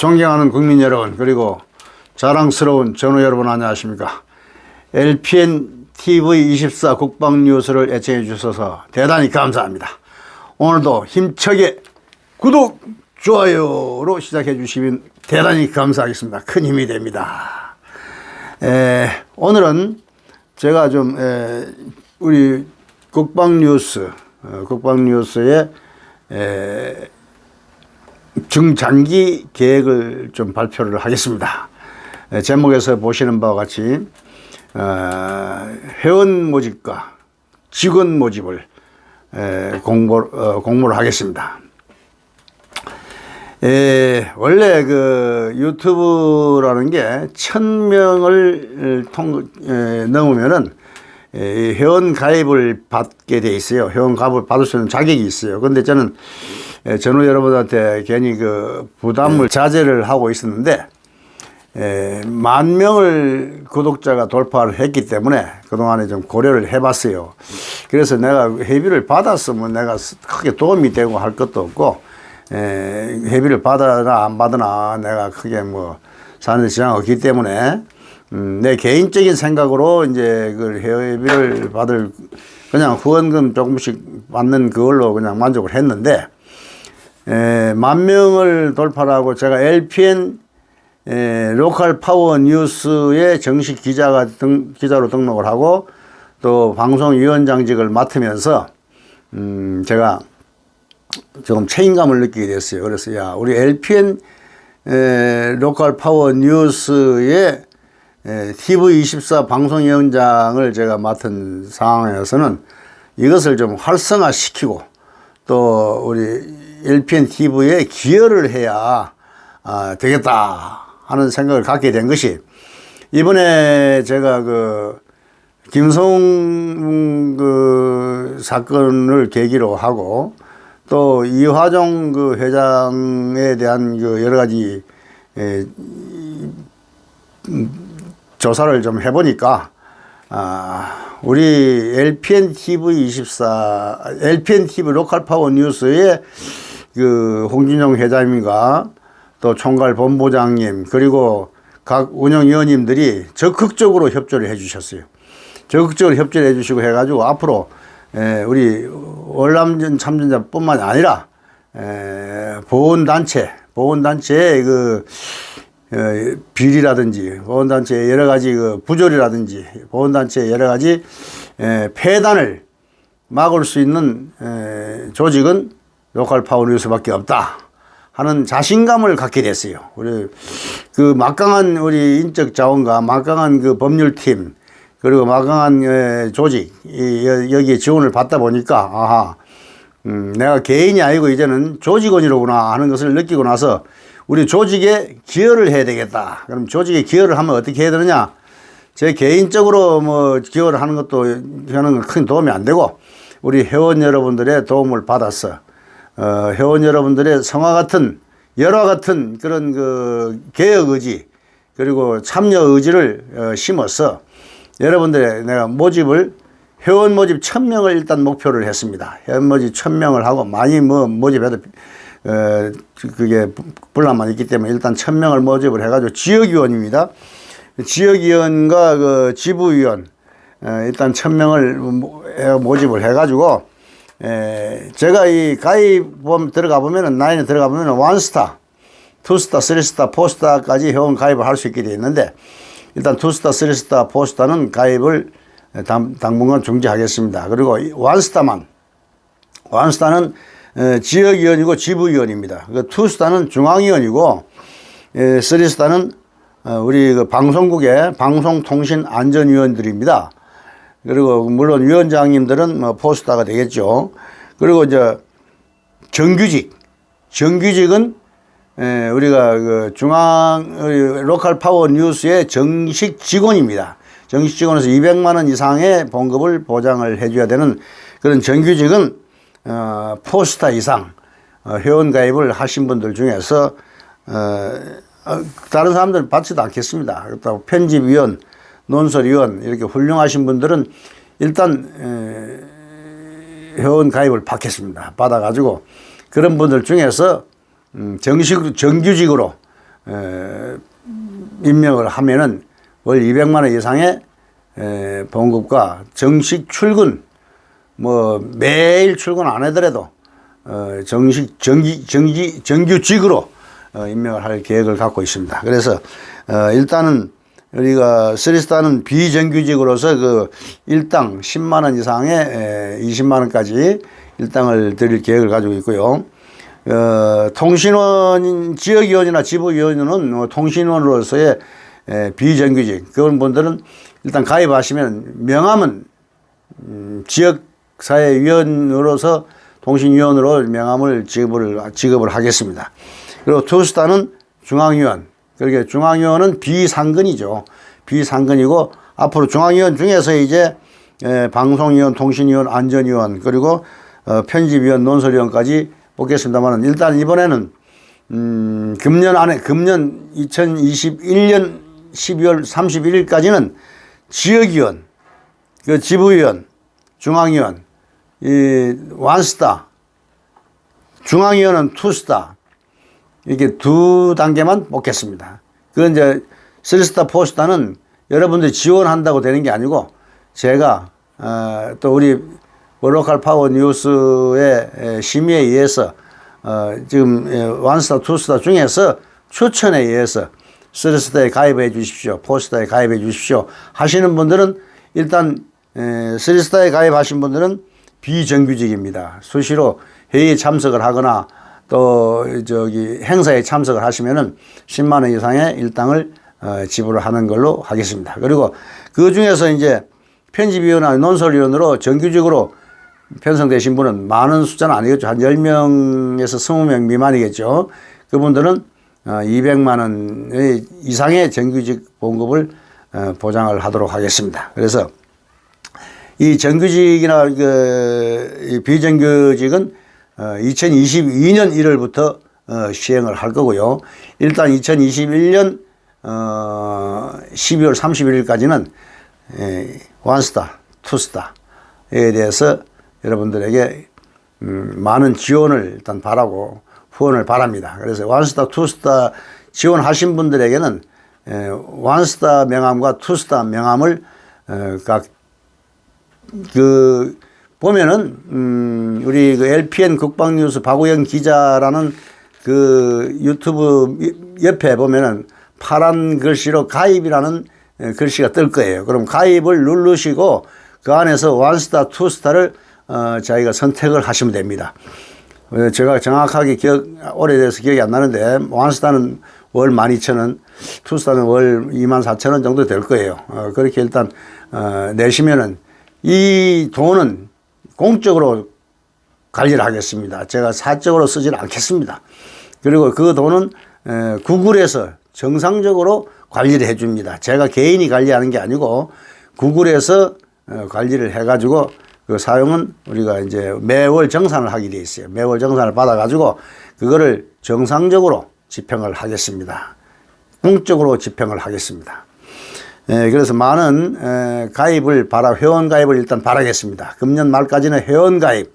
존경하는 국민 여러분 그리고 자랑스러운 전우 여러분 안녕하십니까 LPN TV 24 국방 뉴스를 애청해 주셔서 대단히 감사합니다. 오늘도 힘차게 구독 좋아요로 시작해 주시면 대단히 감사하겠습니다. 큰 힘이 됩니다. 에, 오늘은 제가 좀 에, 우리 국방 뉴스 어, 국방 뉴스에 에, 중장기 계획을 좀 발표를 하겠습니다. 에, 제목에서 보시는 바와 같이 어, 회원 모집과 직원 모집을 에, 공모, 어, 공모를 하겠습니다. 에, 원래 그 유튜브라는 게 천 명을 통, 에, 넘으면은 에, 이 회원 가입을 받게 돼 있어요. 회원 가입을 받을 수 있는 자격이 있어요. 근데 저는 에, 전후 여러분한테 괜히 그 부담을 자제를 하고 있었는데 에, 만 명을 구독자가 돌파를 했기 때문에 그동안에 좀 고려를 해봤어요. 그래서 내가 회비를 받았으면 내가 크게 도움이 되고 할 것도 없고 에, 회비를 받아나 안 받으나 내가 크게 뭐 사는 데 지장 없기 때문에 음, 내 개인적인 생각으로 이제 그 회비를 받을 그냥 후원금 조금씩 받는 그걸로 그냥 만족을 했는데 에, 만 명을 돌파하고 제가 LPN 에, 로컬 파워 뉴스의 정식 기자가 등, 기자로 등록을 하고 또 방송위원장직을 맡으면서 음, 제가 조금 책임감을 느끼게 됐어요. 그래서 야 우리 LPN 에, 로컬 파워 뉴스의 에, TV24 방송위원장을 제가 맡은 상황에서는 이것을 좀 활성화시키고 또 우리 LPN TV에 기여를 해야 아, 되겠다 하는 생각을 갖게 된 것이 이번에 제가 그 김성 그 사건을 계기로 하고 또 이화정 그 회장에 대한 그 여러 가지 에, 음, 조사를 좀 해보니까 아, 우리 LPN TV 24, LPN TV 로컬 파워 뉴스의 그 홍진영 회장님과 또 총괄 본부장님 그리고 각 운영위원님들이 적극적으로 협조를 해 주셨어요. 적극적으로 협조를 해 주시고 해가지고 앞으로 에, 우리 월남전 참전자뿐만 아니라 에, 보훈단체, 보훈단체의 그 어, 비리라든지 보훈단체의 여러 가지 그 부조리라든지 보훈단체의 여러 가지 에, 폐단을 막을 수 있는 에, 조직은 로컬 파워 뉴스밖에 없다 하는 자신감을 갖게 됐어요. 우리 그 막강한 우리 인적 자원과 막강한 그 법률팀 그리고 막강한 에, 조직 여기에 지원을 받다 보니까 아하 음, 내가 개인이 아니고 이제는 조직원이로구나 하는 것을 느끼고 나서 우리 조직에 기여를 해야 되겠다. 그럼 조직에 기여를 하면 어떻게 해야 되느냐? 제 개인적으로 뭐 기여를 하는 것도 하는 건큰 도움이 안 되고 우리 회원 여러분들의 도움을 받아서 어, 회원 여러분들의 성화 같은 열화 같은 그런 그 개혁 의지 그리고 참여 의지를 어, 심어서 여러분들의 내가 모집을 회원 모집 천명을 일단 목표를 했습니다. 회원 모집 천명을 하고 많이 뭐 모집해도 어, 그게 분란만 있기 때문에 일단 천명을 모집을 해가지고 지역위원입니다. 지역위원과 그 지부위원 어, 일단 천명을 모집을 해가지고 에, 제가 이 가입범 들어가 보면은 나이는 들어가 보면은 원스타, 투스타, 쓰리스타, 포스타까지 회원 가입을 할 수 있게 되어 있는데 일단 투스타, 쓰리스타, 포스타는 가입을 당, 당분간 중지하겠습니다. 그리고 이 원스타만 원스타는 에, 지역위원이고 지부위원입니다. 그 투스타는 중앙위원이고 에, 쓰리스타는 어, 우리 그 방송국의 방송통신안전위원들입니다. 그리고 물론 위원장님들은 뭐 포스타가 되겠죠. 그리고 이제 정규직, 정규직은 에, 우리가 그 중앙 로컬 파워 뉴스의 정식 직원입니다. 정식 직원에서 200만 원 이상의 봉급을 보장을 해줘야 되는 그런 정규직은 어, 포스타 이상 어, 회원 가입을 하신 분들 중에서 어, 어, 다른 사람들은 받지도 않겠습니다. 그렇다고 편집위원, 논설위원 이렇게 훌륭하신 분들은 일단 에, 회원 가입을 받겠습니다. 받아가지고 그런 분들 중에서 음, 정식 정규직으로 에, 임명을 하면은 월 200만 원 이상의 에, 봉급과 정식 출근 뭐 매일 출근 안 하더라도 어, 정식 정기 정기 정규직으로 어, 임명을 할 계획을 갖고 있습니다. 그래서 어, 일단은 우리가 쓰리스타는 비정규직으로서 그 일당 10만 원 이상의 에, 20만 원까지 일당을 드릴 계획을 가지고 있고요. 어, 통신원 지역위원이나 지부위원은 뭐 통신원으로서의 에, 비정규직 그런 분들은 일단 가입하시면 명함은 음, 지역사회위원으로서 통신위원으로 명함을 지급을 지급을 하겠습니다. 그리고 투스타는 중앙위원 그렇게 중앙위원은 비상근이죠. 비상근이고 앞으로 중앙위원 중에서 이제 에, 방송위원, 통신위원, 안전위원 그리고 어, 편집위원, 논설위원까지 뽑겠습니다만 일단 이번에는 음, 금년 안에 금년 2021년 12월 31일까지는 지역위원, 그 지부위원, 중앙위원, 이 완스타, 중앙위원은 투스타 이렇게 두 단계만 뽑겠습니다. 그 이제 쓰리스타 포스타는 여러분들이 지원한다고 되는 게 아니고 제가 어, 또 우리 로컬 파워 뉴스의 에, 심의에 의해서 어, 지금 에, 완스타 투스타 중에서 추천에 의해서 쓰리스타에 가입해 주십시오. 포스타에 가입해 주십시오. 하시는 분들은 일단 에, 쓰리스타에 가입하신 분들은 비정규직입니다. 수시로 회의에 참석을 하거나 또 저기 행사에 참석을 하시면은 10만 원 이상의 일당을 어, 지불을 하는 걸로 하겠습니다. 그리고 그 중에서 이제 편집위원이나 논설위원으로 정규직으로 편성되신 분은 많은 숫자는 아니겠죠. 한 10명에서 20명 미만이겠죠. 그분들은 어, 200만 원 이상의 정규직 봉급을 어, 보장을 하도록 하겠습니다. 그래서 이 정규직이나 그이 비정규직은 어, 2022년 1월부터 어, 시행을 할 거고요. 일단 2021년 어, 12월 31일까지는 에, 원스타, 투스타에 대해서 여러분들에게 음, 많은 지원을 일단 바라고 후원을 바랍니다. 그래서 원스타, 투스타 지원하신 분들에게는 에, 원스타 명함과 투스타 명함을 어, 각그 보면은 음 우리 그 LPN 국방뉴스 박우영 기자라는 그 유튜브 옆에 보면은 파란 글씨로 가입이라는 에, 글씨가 뜰 거예요. 그럼 가입을 누르시고 그 안에서 원스타 투스타를 어 자기가 선택을 하시면 됩니다. 어, 제가 정확하게 기억 오래돼서 기억이 안 나는데 원스타는 월 12,000원, 투스타는 월 24,000원 정도 될 거예요. 어, 그렇게 일단 어, 내시면은 이 돈은 공적으로 관리를 하겠습니다. 제가 사적으로 쓰지는 않겠습니다. 그리고 그 돈은 에, 구글에서 정상적으로 관리를 해줍니다. 제가 개인이 관리하는 게 아니고 구글에서 어, 관리를 해가지고 그 사용은 우리가 이제 매월 정산을 하게 돼 있어요. 매월 정산을 받아가지고 그거를 정상적으로 집행을 하겠습니다. 공적으로 집행을 하겠습니다. 예, 그래서 많은 에, 가입을 바라 회원 가입을 일단 바라겠습니다. 금년 말까지는 회원 가입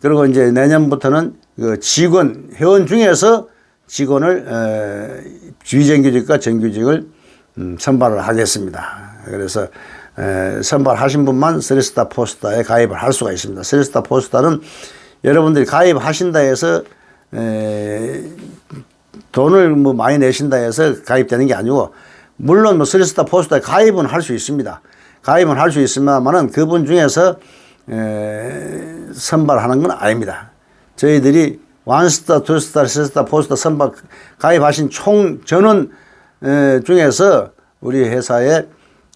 그리고 이제 내년부터는 그 직원 회원 중에서 직원을 에, 비정규직과 정규직을 음, 선발을 하겠습니다. 그래서 에, 선발하신 분만 쓰리스타 포스타에 가입을 할 수가 있습니다. 쓰리스타 포스타는 여러분들이 가입하신다 해서 에, 돈을 뭐 많이 내신다 해서 가입되는 게 아니고 물론 뭐 쓰리스타 포스터에 가입은 할 수 있습니다. 가입은 할 수 있습니다만은 그분 중에서 에, 선발하는 건 아닙니다. 저희들이 원스타, 투스타, 쓰리스타, 포스터 선발 가입하신 총 전원 에, 중에서 우리 회사에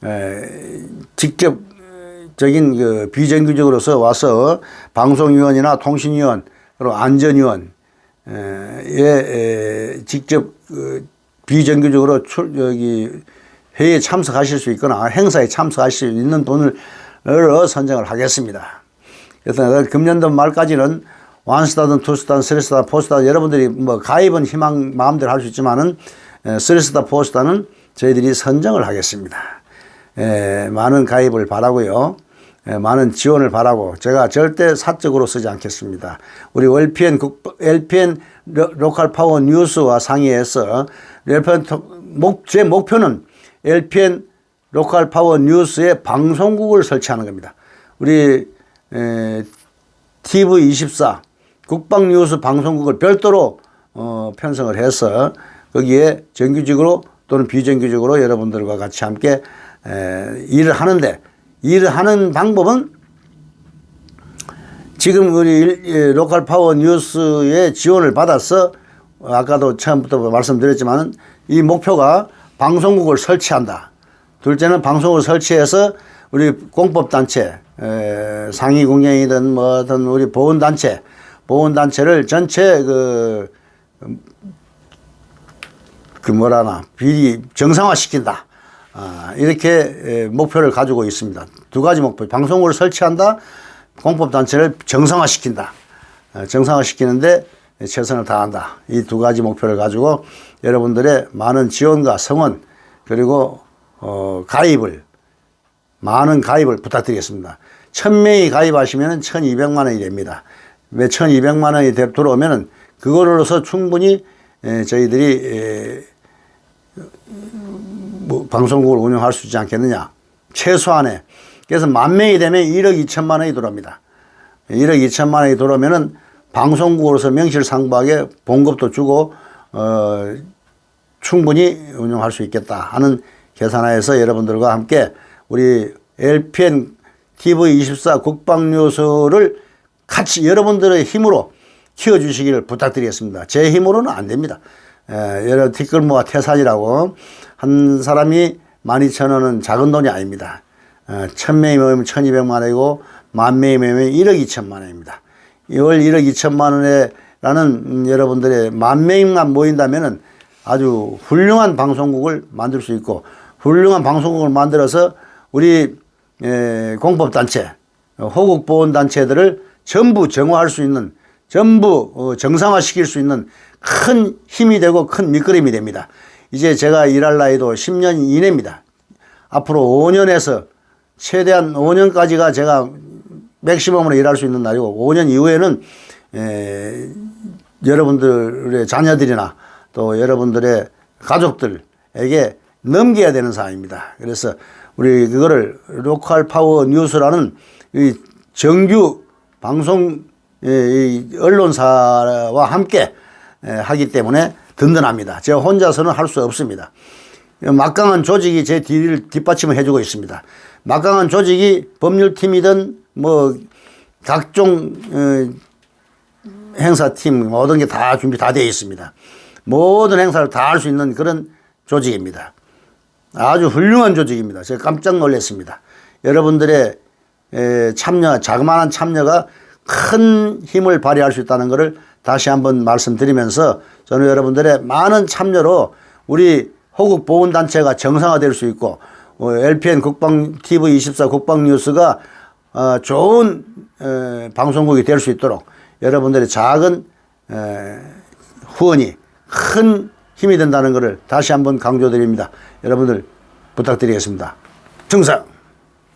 에, 직접적인 그 비정규직으로서 와서 방송위원이나 통신위원 그리고 안전위원 에, 직접 그 비정규직으로 출, 여기 회의에 참석하실 수 있거나 행사에 참석하실 수 있는 돈을 선정을 하겠습니다. 그래서 금년도 말까지는 완스타든 투스타든 쓰리스타 포스타 여러분들이 뭐 가입은 희망 마음대로 할 수 있지만은 쓰리스타 포스타는 저희들이 선정을 하겠습니다. 에, 많은 가입을 바라고요. 예, 많은 지원을 바라고 제가 절대 사적으로 쓰지 않겠습니다. 우리 LPN 국 LPN 로- 로컬 파워 뉴스와 상의해서 LPN 제 목표는 LPN 로컬 파워 뉴스의 방송국을 설치하는 겁니다. 우리 에, TV24 국방뉴스 방송국을 별도로 어, 편성을 해서 거기에 정규직으로 또는 비정규직으로 여러분들과 같이 함께 에, 일을 하는데 일을 하는 방법은 지금 우리 로컬 파워 뉴스의 지원을 받아서 어, 아까도 처음부터 말씀드렸지만 이 목표가 방송국을 설치한다. 둘째는 방송국을 설치해서 우리 공법단체 에, 상위공영이든 뭐든 우리 보훈단체 보훈단체를 전체 그, 그 뭐라나 비리 정상화시킨다. 아, 이렇게 에, 목표를 가지고 있습니다. 두 가지 목표. 방송국을 설치한다. 공법단체를 정상화시킨다. 어, 정상화시키는데 최선을 다한다. 이 두 가지 목표를 가지고 여러분들의 많은 지원과 성원 그리고 어, 가입을 많은 가입을 부탁드리겠습니다. 1000명이 가입하시면 1200만 원이 됩니다. 왜 1200만 원이 되- 들어오면 그거로서 충분히 에, 저희들이 방송국을 운영할 수 있지 않겠느냐. 최소한에. 그래서 만 명이 되면 1억 2천만 원이 들어옵니다. 1억 2천만 원이 들어오면은 방송국으로서 명실상부하게 봉급도 주고 어 충분히 운영할 수 있겠다 하는 계산하에서 여러분들과 함께 우리 LPN TV24 국방뉴스를 같이 여러분들의 힘으로 키워주시기를 부탁드리겠습니다. 제 힘으로는 안 됩니다. 에, 여러 뒷글모와 태산이라고 한 사람이 12,000원은 작은 돈이 아닙니다. 어, 1000명이 모이면 1200만 원이고 만 명이 모이면 1억 2천만 원입니다. 월 1억 2천만 원에 라는 음, 여러분들의 만 명만 모인다면은 아주 훌륭한 방송국을 만들 수 있고 훌륭한 방송국을 만들어서 우리 에, 공법단체, 어, 호국보훈단체들을 전부 정화할 수 있는 전부 어, 정상화시킬 수 있는 큰 힘이 되고 큰 밑거름이 됩니다. 이제 제가 일할 나이도 10년 이내입니다. 앞으로 5년에서 최대한 5년까지가 제가 맥시멈으로 일할 수 있는 날이고 5년 이후에는 에, 여러분들의 자녀들이나 또 여러분들의 가족들에게 넘겨야 되는 사항입니다. 그래서 우리 그거를 로컬 파워 뉴스라는 이 정규 방송 예, 이 언론사와 함께 에, 하기 때문에 든든합니다. 제가 혼자서는 할 수 없습니다. 막강한 조직이 제 뒤를 뒷받침을 해주고 있습니다. 막강한 조직이 법률팀이든 뭐 각종 어, 행사팀 모든 게 다 준비 다 되어 있습니다. 모든 행사를 다 할 수 있는 그런 조직입니다. 아주 훌륭한 조직입니다. 제가 깜짝 놀랐습니다. 여러분들의 에, 참여, 자그마한 참여가 큰 힘을 발휘할 수 있다는 것을 다시 한번 말씀드리면서 저는 여러분들의 많은 참여로 우리 호국 보훈단체가 정상화될 수 있고 어, LPN 국방 TV 24 국방뉴스가 어, 좋은 에, 방송국이 될 수 있도록 여러분들의 작은 에, 후원이 큰 힘이 된다는 것을 다시 한번 강조드립니다. 여러분들 부탁드리겠습니다. 정상.